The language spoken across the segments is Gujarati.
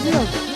Yazıyor.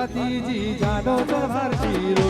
ભાતીજી જાનો તલવાર શિરોહી